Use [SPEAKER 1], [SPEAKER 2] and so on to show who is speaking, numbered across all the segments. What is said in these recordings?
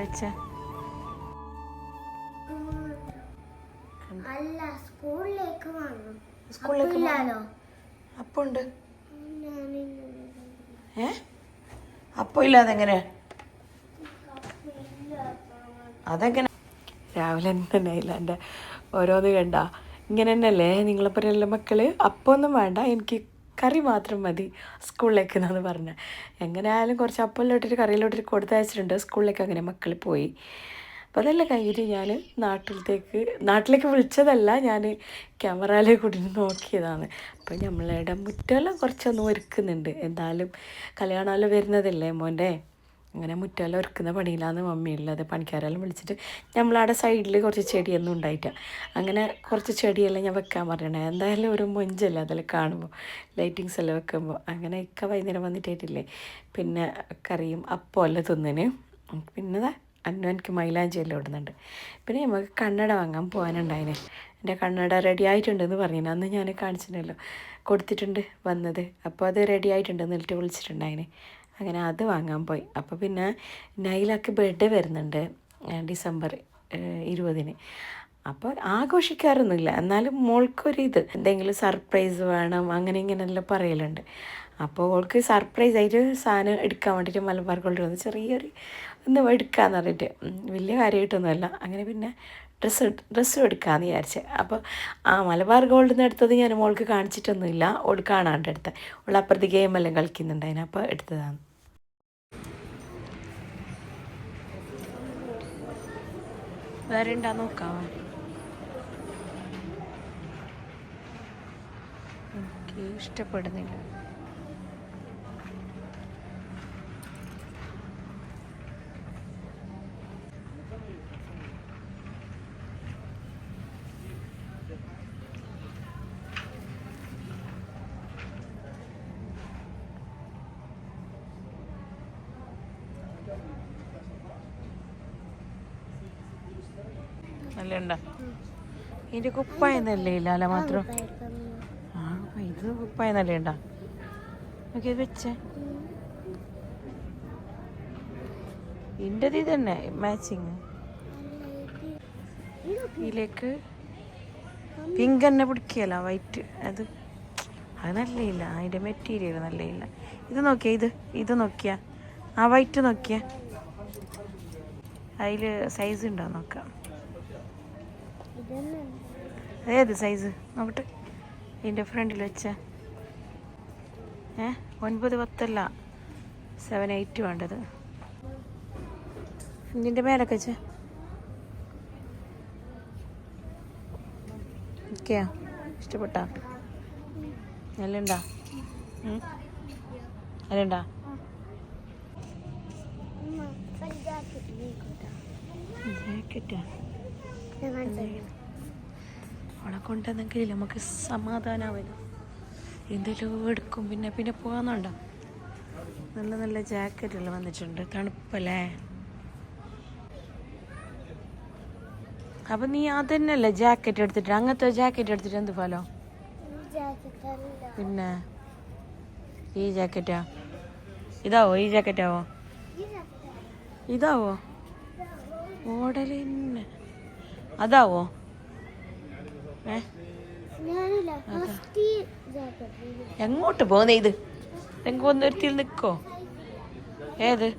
[SPEAKER 1] വെച്ച.
[SPEAKER 2] അല്ല സ്കൂളിലേക്ക്
[SPEAKER 1] സ്കൂളിലേക്ക് ഏ? അപ്പൊ ഇല്ലാതെ എങ്ങനെ? അതെങ്ങനെ? രാവിലെ തന്നെ ഇല്ല എന്റെ ഓരോന്ന് കണ്ട. ഇങ്ങനെ തന്നെയല്ലേ നിങ്ങളെ മക്കൾ? അപ്പൊന്നും ഒന്നും വേണ്ട. എനിക്ക് കറി മാത്രം മതി. സ്കൂളിലേക്ക് എന്നാണ് പറഞ്ഞത് എങ്ങനെയായാലും കുറച്ച് അപ്പലിലോട്ടിട്ട് കറിയിലോട്ടിട്ട് കൊടുത്തയച്ചിട്ടുണ്ട് സ്കൂളിലേക്ക് അങ്ങനെ മക്കൾ പോയി. അപ്പോൾ അതെല്ലാം കഴിഞ്ഞിട്ട് ഞാൻ നാട്ടിലത്തേക്ക് നാട്ടിലേക്ക് വിളിച്ചതല്ല ഞാൻ ക്യാമറയിലെ കൂടി നോക്കിയതാണ്. അപ്പോൾ നമ്മളുടെ മുറ്റമെല്ലാം കുറച്ചൊന്നും ഒരുക്കുന്നുണ്ട്. എന്തായാലും കല്യാണമെല്ലാം വരുന്നതല്ലേ മോന്റെ? അങ്ങനെ മുറ്റമെല്ലാം ഒരുക്കുന്ന പണിയിലാണ് മമ്മി ഉള്ളത്. പണിക്കാരെല്ലാം വിളിച്ചിട്ട് നമ്മളവിടെ സൈഡിൽ കുറച്ച് ചെടിയൊന്നും ഉണ്ടായിട്ട അങ്ങനെ കുറച്ച് ചെടിയെല്ലാം ഞാൻ വെക്കാൻ പറയണേ എന്തായാലും ഒരു മൊഞ്ചല്ല അതെല്ലാം കാണുമ്പോൾ ലൈറ്റിങ്സ് എല്ലാം വെക്കുമ്പോൾ. അങ്ങനെ ഇക്ക വൈകുന്നേരം വന്നിട്ടായിട്ടില്ലേ. പിന്നെ കറിയും അപ്പം എല്ലാം തിന്നിന്. പിന്നെ അന്നു എനിക്ക് മൈലാഞ്ചി എല്ലാം ഇടുന്നുണ്ട്. പിന്നെ നമുക്ക് കണ്ണട വാങ്ങാൻ പോകാനുണ്ടായിനെ. എന്റെ കണ്ണട റെഡി ആയിട്ടുണ്ടെന്ന് പറഞ്ഞു അന്ന് ഞാൻ കാണിച്ചിട്ടുണ്ടല്ലോ. കൊടുത്തിട്ടുണ്ട് വന്നത്. അപ്പോൾ അത് റെഡി ആയിട്ടുണ്ടെന്ന് വിളിച്ചിട്ടുണ്ടായിനെ. അങ്ങനെ അത് വാങ്ങാൻ പോയി. അപ്പോൾ പിന്നെ നൈലാക്ക് ബർത്ത്ഡേ വരുന്നുണ്ട് ഡിസംബർ ഇരുപതിന്. അപ്പോൾ ആഘോഷിക്കാറൊന്നുമില്ല. എന്നാലും മോൾക്കൊരിത് എന്തെങ്കിലും സർപ്രൈസ് വേണം അങ്ങനെ ഇങ്ങനെയെല്ലാം പറയലുണ്ട്. അപ്പോൾ ഓൾക്ക് സർപ്രൈസ് ആയിട്ട് സാധനം എടുക്കാൻ വേണ്ടിയിട്ട് മലബാർ ഗോൾഡ് വന്ന് ചെറിയൊരു ഒന്ന് എടുക്കാന്ന് പറഞ്ഞിട്ട് വലിയ കാര്യമായിട്ടൊന്നുമല്ല. അങ്ങനെ പിന്നെ ഡ്രസ്സ് ഡ്രസ്സും എടുക്കാമെന്ന് വിചാരിച്ച്. അപ്പോൾ ആ മലബാർ ഗോൾഡിൽ നിന്ന് എടുത്തത് ഞാൻ മോൾക്ക് കാണിച്ചിട്ടൊന്നുമില്ല. ഓൾ കാണാണ്ട് എടുത്ത ഓൾ അപ്പുറത്ത് ഗെയിമെല്ലാം കളിക്കുന്നുണ്ടായിരുന്നു അപ്പോൾ എടുത്തതാണ്. വേറെ ഉണ്ടാ നോക്കാം എനിക്ക് ഇഷ്ടപ്പെടുന്നില്ല നല്ല ഉണ്ടോ ഇതിന്റെ കുപ്പായെന്നല്ലേ ഇല്ല അല്ല മാത്രം? ആ ഇത് കുപ്പായെന്നല്ലേ ഉണ്ടാ നോക്കി വെച്ചേ. ഇന്റെത് ഇത് തന്നെ മാച്ചിങ് ഇതിലേക്ക് പിങ്ക് തന്നെ പിടിക്കല വൈറ്റ് അത് അത് നല്ല ഇല്ല അതിന്റെ മെറ്റീരിയൽ നല്ല ഇല്ല ഇത് നോക്കിയാ ഇത് ഇത് നോക്കിയാ. ആ വൈറ്റ് നോക്കിയാ. അതിൽ സൈസ് ഉണ്ടോ നോക്കാം. ഏത് സൈസ് നോക്കട്ടെ ഇതിന്റെ ഫ്രണ്ടിൽ വെച്ച. ഏ? ഒൻപത് പത്തല്ല. സെവൻ എയ്റ്റ് വേണ്ടത്. ഇതിന്റെ മേലൊക്കെ വെച്ച. ഓക്കെയാ ഇഷ്ടപ്പെട്ടാ? നല്ലുണ്ടാ? നല്ലുണ്ടാ? ജാക്കറ്റാ അവളെ കൊണ്ടുവന്നെങ്കിൽ നമുക്ക് സമാധാനമാവില്ല എന്തെങ്കിലും എടുക്കും. പിന്നെ പിന്നെ പോകാന്നുണ്ടോ നല്ല നല്ല ജാക്കറ്റുകൾ വന്നിട്ടുണ്ട്. തണുപ്പല്ലേ? അപ്പൊ നീ അതന്നെയല്ലേ ജാക്കറ്റ് എടുത്തിട്ട്? അങ്ങനത്തെ ജാക്കറ്റ് എടുത്തിട്ട് എന്ത് ഫലോ പിന്നെ? ഈ ജാക്കറ്റാ? ഇതാവോ? ഈ ജാക്കറ്റാവോ? ഇതാവോ? മോഡലിന് അതാവോ? ഏ? എങ്ങോട്ട് പോന്നെ ഇത്? എങ്ങ് വന്നൊരുത്തിൽ നിൽക്കോ ഏത്?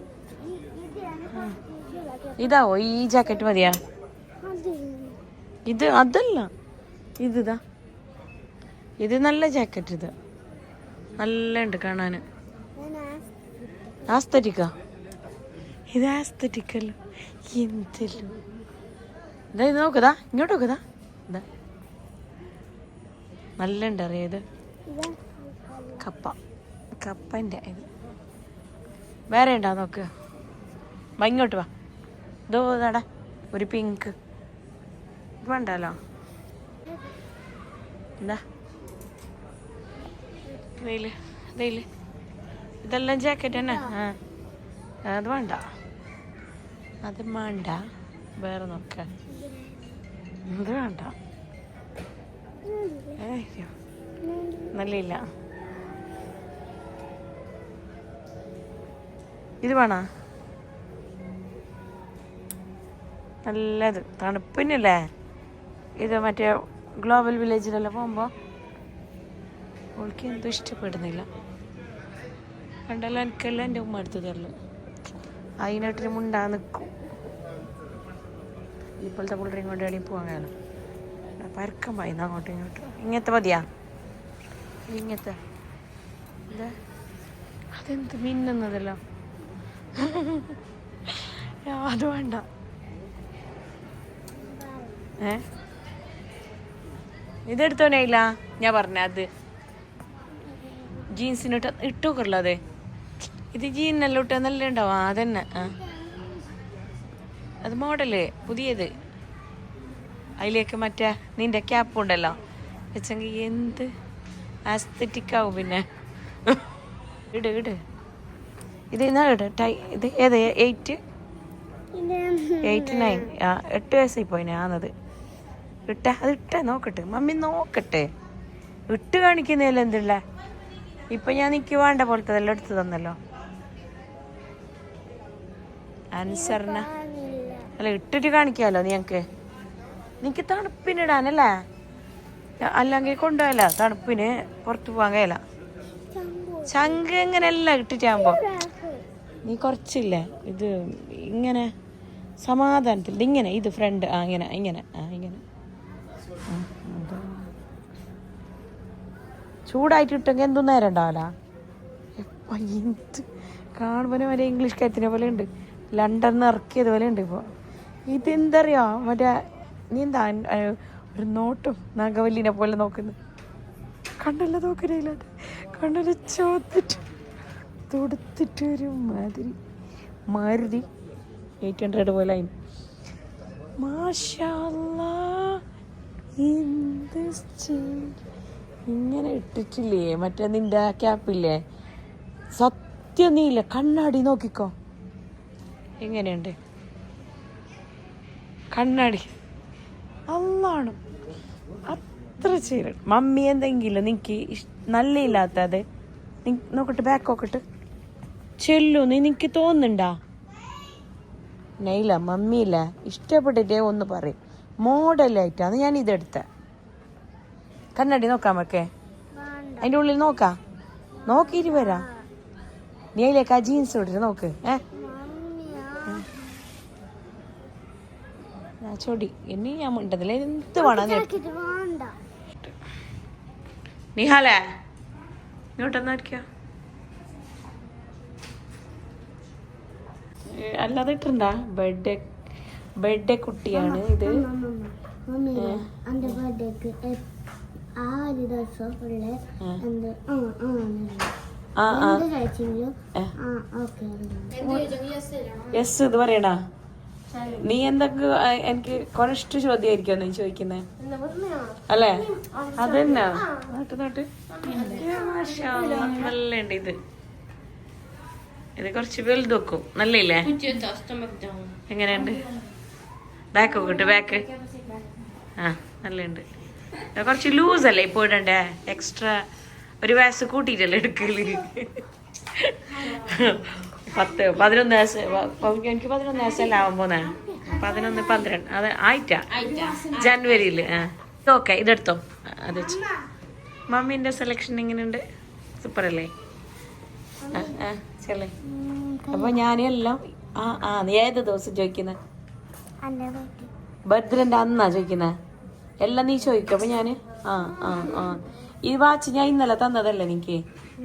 [SPEAKER 1] ഇതാവോ? ഈ ജാക്കറ്റ് മതിയാ? ഇത് അതല്ല. ഇതാ ഇത് നല്ല ജാക്കറ്റ് ഇത്. നല്ല ഉണ്ട് കാണാൻ ആസ്തറ്റിക്കാ? ഇത് ആസ്തറ്റിക്കല്ലോ. എന്തല്ലോ? ഇതാ ഇത് നോക്കതാ ഇങ്ങോട്ട് നോക്കതാ ഇതാ നല്ല ഉണ്ട് അറിയത് കപ്പ. കപ്പന്റെ ഇത്. വേറെ ഉണ്ടോ നോക്ക്? വാ ഇങ്ങോട്ട് വാ. ഇതോ നടാ ഒരു പിങ്ക്. വേണ്ടല്ലോ? എന്താ വെയിൽ വെയിൽ ഇതെല്ലാം ജാക്കറ്റ് തന്നെ? ആ അത് വേണ്ട. അത് വേണ്ട. വേറെ നോക്കാൻ അത് വേണ്ട നല്ലില്ല. ഇത് വേണോ? നല്ലത്. തണുപ്പിനല്ലേ? ഇത് മറ്റേ ഗ്ലോബൽ വില്ലേജിലെല്ലാം പോകുമ്പോൾ ഓൾക്ക് എന്തും ഇഷ്ടപ്പെടുന്നില്ല. പണ്ടെല്ലാം എനിക്കെല്ലാം എന്റെ ഉമ്മ എടുത്ത് തരൽ. അതിനായിട്ടൊരു മുണ്ടാ നിൽക്കും ഇപ്പോഴത്തെ പിള്ളേരെയും കൊണ്ട് എവിടെയും പോകാൻ കാലം പരക്കം പായുന്ന അങ്ങോട്ടും ഇങ്ങോട്ടും. ഇങ്ങനത്തെ മതിയാ? ഇങ്ങനത്തെ. എന്താ? അതെന്ത് മിന്നുന്നതല്ലോ? അത് വേണ്ട. ഏ? ഇതെടുത്തോനേയില്ല ഞാൻ പറഞ്ഞ അത്. ജീൻസിന് ഇട്ട് ഇട്ടോക്കല്ലോ അതെ ഇത് ജീനെല്ലാം ഇട്ട നല്ല ഉണ്ടാവും അതന്നെ. ആ. അത് മോഡൽ പുതിയത്. അതിലേക്ക് മറ്റേ നിന്റെ ക്യാപ്പ് ഉണ്ടല്ലോ. വെച്ചെങ്കിൽ എന്ത് ആസ്തറ്റിക് ആവും പിന്നെ. ഇട് ഇട്. ഇത് എന്നാ ഇട്? ടൈ ഇത് ഏത്? എയ്റ്റ് എയ്റ്റ് നയൻ ആ എട്ട് വയസ്സായി പോയിനെ ആന്നത്. ഇട്ട അത് ഇട്ടേ നോക്കട്ടെ. മമ്മി നോക്കട്ടെ. ഇട്ട് കാണിക്കുന്നതിൽ എന്തുള്ള? ഇപ്പൊ ഞാൻ നിക്ക് വേണ്ട പോലത്തെ എല്ലാം എടുത്തു തന്നല്ലോ. അനുസരണ അല്ല ഇട്ടിട്ട് കാണിക്കാമല്ലോ നിനക്ക് നിനക്ക് തണുപ്പിനിടാനല്ലേ? അല്ലെങ്കിൽ കൊണ്ടുപോയല്ല തണുപ്പിന് പുറത്ത് പോകാൻ കഴിയല ചങ്ക് എങ്ങനെയല്ല ഇട്ടിട്ടാകുമ്പോ നീ കുറച്ചില്ലേ? ഇത് ഇങ്ങനെ സമാധാനത്തിൽ ഇങ്ങനെ ഇത് ഫ്രണ്ട് ആ ഇങ്ങനെ ഇങ്ങനെ ആ ഇങ്ങനെ. ചൂടായിട്ട് ഇട്ടെങ്കിൽ എന്തും നേരം ഉണ്ടാവില്ല എന്ത്? കാണുമ്പോൾ വരെ ഇംഗ്ലീഷ് കയറ്റിനെ പോലെ ഉണ്ട്. ലണ്ടൻ ഇറക്കിയത് പോലെ ഉണ്ട് ഇപ്പോൾ ഇതെന്തറിയോ? മറ്റേ നീ എന്താ ഒരു നോട്ടും നാഗവല്ലിനെ പോലെ നോക്കുന്നു. കണ്ടല്ല നോക്കണില്ലാണ്ട് കണ്ടല്ല ചോദിച്ചിട്ട് തൊടുത്തിട്ട് ഒരു മാതിരി മാരുതി എയ്റ്റ് ഹൺഡ്രഡ് പോലെ ആയി. ഇങ്ങനെ ഇട്ടിട്ടില്ലേ? മറ്റേ നിന്റെ ക്യാപ്പില്ലേ സത്യം നീയില്ല? കണ്ണാടി നോക്കിക്കോ. എങ്ങനെയുണ്ട്? കണ്ണാടി. അല്ലാണ് അത്ര ചീര. മമ്മി എന്തെങ്കിലും നിനക്ക് നല്ല ഇല്ലാത്തത് നോക്കട്ടെ ബാക്ക് നോക്കട്ടെ. ചെല്ലു നീ നിനക്ക് തോന്നുന്നുണ്ടാ? നെയ്ല മമ്മിയില്ല. ഇഷ്ടപ്പെട്ടിട്ടേ ഒന്ന് പറയും. മോഡലായിട്ടാണ് ഞാൻ ഇതെടുത്ത. കണ്ണാടി നോക്കാം
[SPEAKER 2] ഒക്കെ
[SPEAKER 1] അതിന്റെ ഉള്ളിൽ നോക്കാം. നോക്കിയിട്ട് വരാം. നീ അതിലേക്ക് ആ ജീൻസ് ഇട്ടിട്ട് നോക്ക്. ഏ
[SPEAKER 2] മമ്മിയാ
[SPEAKER 1] ആ ചൊടി. ഇനി ഞാൻ മിണ്ടതില്ല എന്ത് വേണം നിഹാലേ അല്ലാതെ ഇട്ടുണ്ടാ ബെഡ് ബെഡേ കുട്ടിയാണ് ഇത്.
[SPEAKER 2] ആ ഒരു ദിവസം
[SPEAKER 1] ആ.
[SPEAKER 2] എന്ത്. ഓക്കെ.
[SPEAKER 1] യെസ് ഇത് പറയടാ നീ എന്തൊക്കെ എനിക്ക് കൊറച്ച് ചോദ്യമായിരിക്കും നീ ചോദിക്കുന്നത് അല്ലേ? അതന്നെ. Note note. നല്ല ഉണ്ട് ഇത്. ഇത് കുറച്ച് വലുത് വെക്കും നല്ലില്ലേ എങ്ങനെയുണ്ട്? ബാക്ക് നോക്കട്ടെ ബാക്ക് ആ നല്ലുണ്ട് കുറച്ച് ലൂസ് അല്ലേ ഇപ്പോൾ ഇടണ്ടേ? എക്സ്ട്രാ ഒരു വയസ്സ് കൂട്ടിയിട്ടല്ലേ എടുക്കൽ? പത്ത് പതിനൊന്ന് വയസ്സ് എനിക്ക് പതിനൊന്ന് വയസ്സല്ല ആവാൻ പോന്നെ പതിനൊന്ന് പന്ത്രണ്ട് അത് ആയിട്ടാ? ജനുവരിയിൽ ഓക്കെ ഇതെടുത്തോ അത് വെച്ച്. മമ്മീന്റെ സെലക്ഷൻ എങ്ങനെയുണ്ട് സൂപ്പർ അല്ലേ? ആ ചെല്ലേ. അപ്പൊ ഞാനെല്ലാം ആ ആ നീ ഏത് ദിവസം ചോദിക്കുന്നത് ഭദ്രന്റെ അന്നാ ചോദിക്കുന്നത് എല്ലാം നീ ചോദിക്കും അപ്പൊ ഞാൻ ആ ആ ആ. ഈ വാച്ച് ഞാൻ ഇന്നലെ തന്നതല്ലേ എനിക്ക്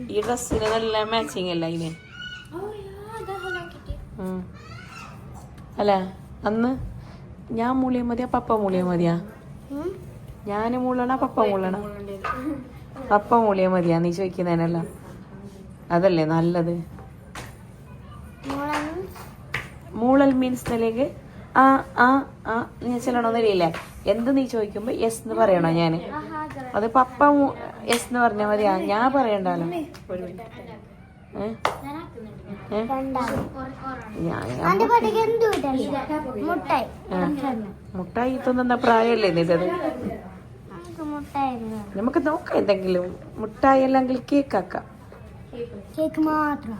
[SPEAKER 1] ഈ ഡ്രസ്സിന് നല്ല മാച്ചിങ് അല്ല ഇതിന് ഉം. അല്ല? അന്ന് ഞാൻ മൂളിയ മതിയാ പപ്പ മൂളിയ മതിയാ? ഞാൻ മൂളണ പപ്പ മൂളണ? പപ്പ മൂളിയ മതിയാ നീ ചോദിക്കുന്നതിനല്ല. അതല്ലേ നല്ലത്? മൂളൽ മീൻസ് നിലയ്ക്ക് ആ ആ ആ നീ ചെല്ലണമെന്നില്ലേ എന്ത് നീ ചോദിക്കുമ്പോ യെസ് എന്ന് പറയണോ ഞാൻ? അത്. പപ്പ യെസ് എന്ന് പറഞ്ഞാൽ മതിയാ. ഞാൻ പറയണ്ടല്ലോ ഒരു മിനിറ്റ്
[SPEAKER 2] മുട്ടായി.
[SPEAKER 1] തന്ന തിന്നുന്ന പ്രായമല്ലേ നിന്റത്
[SPEAKER 2] നമുക്ക്
[SPEAKER 1] നോക്കാം എന്തെങ്കിലും മുട്ടായി അല്ലെങ്കിൽ കേക്ക് ആക്കാം.
[SPEAKER 2] കേക്ക് മാത്രം.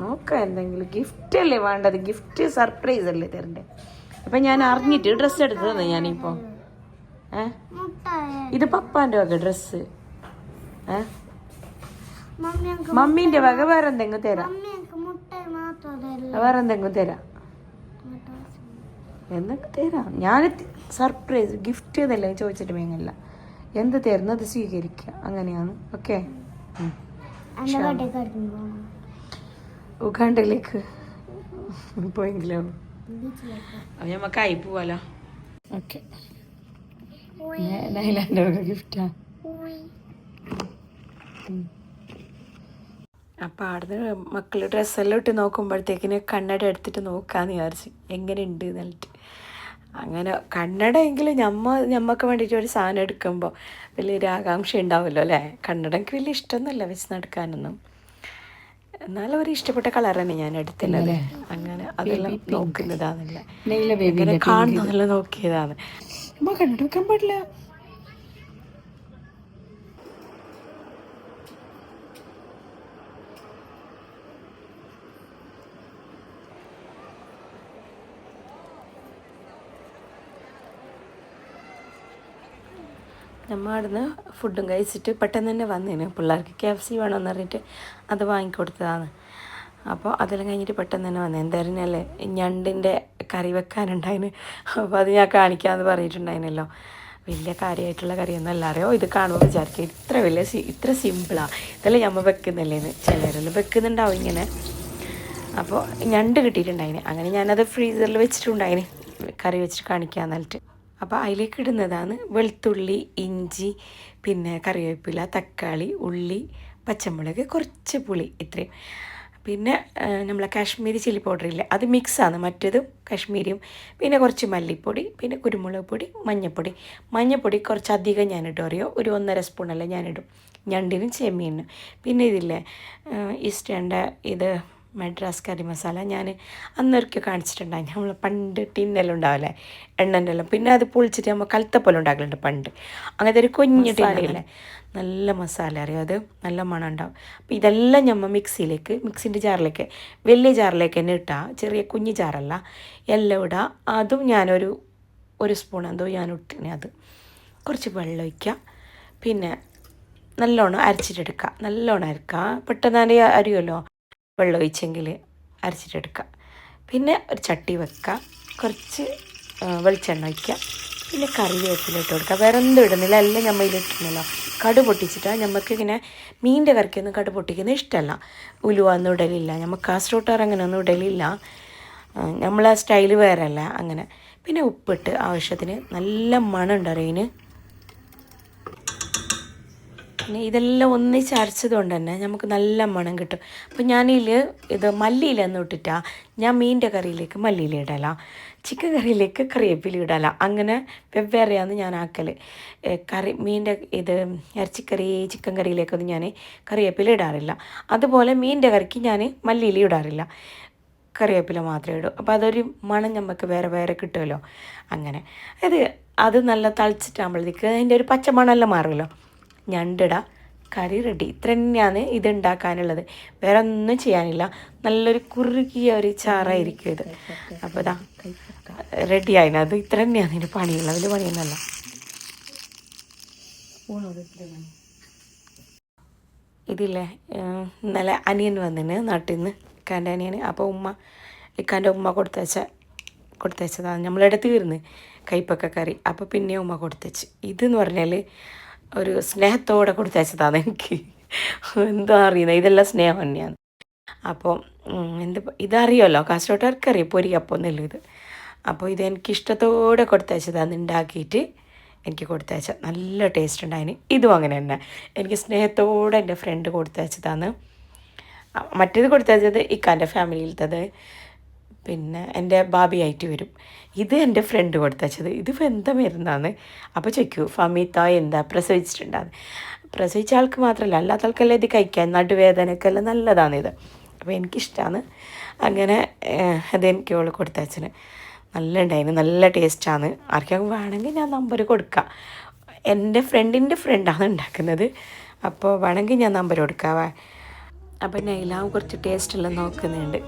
[SPEAKER 1] നോക്കാം എന്തെങ്കിലും ഗിഫ്റ്റ് അല്ലേ വേണ്ടത്? ഗിഫ്റ്റ് സർപ്രൈസ് അല്ലേ തരണ്ടേ? അപ്പൊ ഞാൻ അറിഞ്ഞിട്ട് ഡ്രസ്സ് എടുത്തത് ഞാനിപ്പോ. ഏ? ഇത് പപ്പാന്റെ വക ഡ്രസ്സ് ഏ?
[SPEAKER 2] മമ്മി എനിക്ക്
[SPEAKER 1] മമ്മീന്റെ വക വേറെ എന്തെങ്കിലും തരാം. വേറെ എന്തെങ്കിലും തരാം എന്തൊക്കെ തരാം? ഞാൻ സർപ്രൈസ് ഗിഫ്റ്റ് എന്നല്ല ചോദിച്ചിട്ട് വേങ്ങല്ല എന്ത് തരുന്നത് സ്വീകരിക്കുക. അങ്ങനെയാണ്. ഓക്കെ ഉഗാണ്ടയിലേക്ക് പോയെങ്കിലോ? അപ്പം നമുക്കായി പോവാലോ? ഓക്കെ. നൈലാന്റെ വക ഗിഫ്റ്റാ അപ്പം അവിടുന്ന് മക്കൾ ഡ്രസ്സെല്ലാം ഇട്ട് നോക്കുമ്പോഴത്തേക്കിന് കണ്ണട എടുത്തിട്ട് നോക്കാമെന്ന് വിചാരിച്ചു. എങ്ങനെ ഉണ്ട് എന്നിട്ട് അങ്ങനെ കണ്ണട എങ്കിലും ഞമ്മ ഞമ്മക്ക് വേണ്ടിയിട്ട് ഒരു സാധനം എടുക്കുമ്പോൾ വലിയൊരു ആകാംക്ഷ ഉണ്ടാവുമല്ലോ അല്ലേ? കണ്ണട എനിക്ക് വലിയ ഇഷ്ടമൊന്നുമല്ല വെച്ച് നടക്കാനൊന്നും. എന്നാലും ഒരു ഇഷ്ടപ്പെട്ട കളറാണ് ഞാൻ എടുത്തിരുന്നത് അങ്ങനെ അതെല്ലാം നോക്കുന്നതാണല്ലേ. കാണുന്നതെല്ലാം നോക്കിയതാണ്. കണ്ണട വെക്കാൻ പാടില്ല. നമ്മൾ അവിടുന്ന് ഫുഡും കഴിച്ചിട്ട് പെട്ടെന്ന് തന്നെ വന്നേന്. പിള്ളേർക്ക് കെ എഫ് സി വേണമെന്ന് പറഞ്ഞിട്ട് അത് വാങ്ങിക്കൊടുത്തതാണ്. അപ്പോൾ അതെല്ലാം കഴിഞ്ഞിട്ട് പെട്ടെന്ന് തന്നെ വന്നു. എന്തായിരുന്നല്ലേ ഞണ്ടിന്റെ കറി വെക്കാനുണ്ടായിന്. അപ്പോൾ അത് ഞാൻ കാണിക്കാമെന്ന് പറഞ്ഞിട്ടുണ്ടായിരുന്നല്ലോ വലിയ കാര്യമായിട്ടുള്ള കറിയൊന്നും അല്ല. അറിയോ? ഇത് കാണുമ്പോൾ വിചാരിക്കും ഇത്ര വലിയ സി ഇത്ര സിമ്പിളാണ് ഇതെല്ലാം ഞമ്മ വെക്കുന്നില്ലേന്ന്. ചിലരെല്ലാം വെക്കുന്നുണ്ടാവും ഇങ്ങനെ. അപ്പോൾ ഞണ്ട് കിട്ടിയിട്ടുണ്ടായിന്. അങ്ങനെ ഞാനത് ഫ്രീസറിൽ വെച്ചിട്ടുണ്ടായിന്. കറി വെച്ചിട്ട് കാണിക്കാൻ എന്നിട്ട് അപ്പോൾ അതിലേക്ക് ഇടുന്നതാണ് വെളുത്തുള്ളി ഇഞ്ചി പിന്നെ കറിവേപ്പില തക്കാളി ഉള്ളി പച്ചമുളക് കുറച്ച് പുളി ഇത്രയും. പിന്നെ നമ്മളെ കാശ്മീരി ചില്ലി പൗഡർ ഇല്ല അത് മിക്സാണ്. മറ്റേതും കാശ്മീരിയും പിന്നെ കുറച്ച് മല്ലിപ്പൊടി പിന്നെ കുരുമുളക് പൊടി മഞ്ഞൾപ്പൊടി മഞ്ഞൾപ്പൊടി കുറച്ച് അധികം ഞാനിടും അറിയോ? ഒരു ഒന്നര സ്പൂണല്ലേ ഞാനിടും. ഞണ്ടിനും ചെമ്മീനും പിന്നെ ഇതില്ലേ ഈസ്റ്റേന്റെ ഇത് മദ്രാസ് കറി മസാല ഞാൻ അന്നൊരിക്കൽ കാണിച്ചിട്ടുണ്ടായി നമ്മൾ പണ്ട് ടിന്നെല്ലാം ഉണ്ടാവില്ലേ? എണ്ണന്റെല്ലാം. പിന്നെ അത് പൊളിച്ചിട്ട് നമ്മൾ കലത്തപ്പോലെ ഉണ്ടാക്കലുണ്ട് പണ്ട്. അങ്ങനത്തെ ഒരു കുഞ്ഞു ടിന്നില്ലേ? നല്ല മസാല അറിയാം അത്? നല്ല മണം ഉണ്ടാവും. അപ്പോൾ ഇതെല്ലാം നമ്മൾ മിക്സിയിലേക്ക് മിക്സിന്റെ ജാറിലേക്ക് വലിയ ജാറിലേക്ക് തന്നെ ഇട്ടാൽ ചെറിയ കുഞ്ഞു ജാറല്ല എല്ലാം ഇടുക അതും ഞാനൊരു ഒരു സ്പൂൺ എന്തോ ഞാൻ ഇട്ടിനെ അത്. കുറച്ച് വെള്ളം ഒഴിക്കുക പിന്നെ നല്ലോണം അരച്ചിട്ടെടുക്കുക നല്ലോണം അരക്കുക പെട്ടെന്ന് തന്നെ അറിയുമല്ലോ വെള്ളം ഒഴിച്ചെങ്കിൽ അരച്ചിട്ടെടുക്കുക. പിന്നെ ഒരു ചട്ടി വെക്കുക. കുറച്ച് വെളിച്ചെണ്ണ ഒഴിക്കുക. പിന്നെ കറിവേപ്പില ഇട്ട് കൊടുക്കുക. വേറെ ഇടുന്നില്ല. എല്ലാം നമ്മൾ ഇതിലിട്ടുണ്ടല്ലോ കടു പൊട്ടിച്ചിട്ടാണ് നമുക്ക് ഇങ്ങനെ മീനിന്റെ കറിക്കൊന്നും കടു പൊട്ടിക്കുന്നത് ഇഷ്ടമല്ല. ഉലുവ ഒന്നും ഇടലില്ല. നമുക്ക് കാസർഗോട്ടാർ അങ്ങനെ ഒന്നും ഇടലില്ല. നമ്മളെ സ്റ്റൈൽ വേറെ അല്ല അങ്ങനെ. പിന്നെ ഉപ്പിട്ട് ആവശ്യത്തിന് നല്ല മണം ഉണ്ട് അറിയിന്. പിന്നെ ഇതെല്ലാം ഒന്നിച്ച് അരച്ചത് കൊണ്ട് തന്നെ നമുക്ക് നല്ല മണം കിട്ടും. അപ്പോൾ ഞാനിൽ ഇത് മല്ലിയിലൊന്നും ഇട്ടിട്ടാ ഞാൻ മീന്റെ കറിയിലേക്ക് മല്ലിയില ഇടല ചിക്കൻ കറിയിലേക്ക് കറിവേപ്പില ഇടല. അങ്ങനെ വെവ്വേറെയാണ് ഞാൻ ആക്കൽ കറി മീന്റെ ഇത് ഇറച്ചിക്കറി ചിക്കൻ കറിയിലേക്കൊന്നും ഞാൻ കറിവേപ്പില ഇടാറില്ല. അതുപോലെ മീന്റെ കറിക്ക് ഞാൻ മല്ലിയില ഇടാറില്ല. കറിവേപ്പില മാത്രമേ ഇടൂ. അപ്പോൾ അതൊരു മണം നമുക്ക് വേറെ വേറെ കിട്ടുമല്ലോ. അങ്ങനെ. അത് അത് നല്ല തളിച്ചിട്ടാകുമ്പോഴത്തേക്ക് അതിന്റെ ഒരു പച്ച മണമെല്ലാം മാറുമല്ലോ. ഞണ്ടിട കറി റെഡി ഇത്ര തന്നെയാണ് ഇത് ഉണ്ടാക്കാനുള്ളത് വേറെ ഒന്നും ചെയ്യാനില്ല. നല്ലൊരു കുറുകിയ ഒരു ചാറായിരിക്കും ഇത്. അപ്പോൾ ഇതാ റെഡി ആയിന്. അത് ഇത്ര തന്നെയാണ് ഇതിന് പണിയുള്ള വലിയ പണിയൊന്നല്ല. ഇതില്ലേ നല്ല അനിയൻ വന്നിന് നാട്ടിൽ നിന്ന് ഇക്കാന്റെ അനിയൻ അപ്പോൾ ഉമ്മ ഇക്കാന്റെ ഉമ്മ കൊടുത്തയച്ച കൊടുത്തയച്ചതാണ് നമ്മളെടുത്ത് തീർന്ന് കൈപ്പക്ക കറി. അപ്പോൾ പിന്നെ ഉമ്മ കൊടുത്തയച്ച്. ഇതെന്ന് പറഞ്ഞാൽ ഒരു സ്നേഹത്തോടെ കൊടുത്തയച്ചതാണ് എനിക്ക് എന്താ അറിയുന്നത് ഇതെല്ലാം സ്നേഹം തന്നെയാണ്. അപ്പോൾ എന്ത് ഇതറിയുമല്ലോ? കാസർഗോട്ടുകാർക്ക് പൊരിയപ്പം എന്നുള്ളത്. അപ്പോൾ ഇത് എനിക്ക് ഇഷ്ടത്തോടെ കൊടുത്തയച്ചതാണ് ഉണ്ടാക്കിയിട്ട് എനിക്ക് കൊടുത്തയച്ച നല്ല ടേസ്റ്റ് ഉണ്ടായിന്. ഇതും അങ്ങനെ തന്നെ. എനിക്ക് സ്നേഹത്തോടെ എന്റെ ഫ്രണ്ട് കൊടുത്തയച്ചതാണ് മറ്റേത് കൊടുത്തയച്ചത് ഇക്കാന്റെ ഫാമിലിയിലത്തത് പിന്നെ എന്റെ ഭാബിയായിട്ട് വരും. ഇത് എന്റെ ഫ്രണ്ട് കൊടുത്തയച്ചത് ഇത് എന്താ മരുന്നാണ് അപ്പോൾ ചോദിക്കൂ ഫമീത്ത എന്താ? പ്രസവിച്ചിട്ടുണ്ടാന്ന്. പ്രസവിച്ച ആൾക്ക് മാത്രമല്ല അല്ലാത്ത ആൾക്കെല്ലാം ഇത് കഴിക്കാൻ നടുവേദനക്കെല്ലാം നല്ലതാണ് ഇത്. അപ്പോൾ എനിക്കിഷ്ടമാണ് അങ്ങനെ അതെനിക്ക് അവൾ കൊടുത്തച്ഛന് നല്ല ഉണ്ടായിന് നല്ല ടേസ്റ്റാണ് ആർക്കും വേണമെങ്കിൽ ഞാൻ നമ്പർ കൊടുക്കാം. എന്റെ ഫ്രണ്ടിന്റെ ഫ്രണ്ടാണ് ഉണ്ടാക്കുന്നത്. അപ്പോൾ വേണമെങ്കിൽ ഞാൻ നമ്പർ കൊടുക്കാം അപ്പം നൈലാവും കുറച്ച് ടേസ്റ്റ് എല്ലാം നോക്കുന്നുണ്ട്.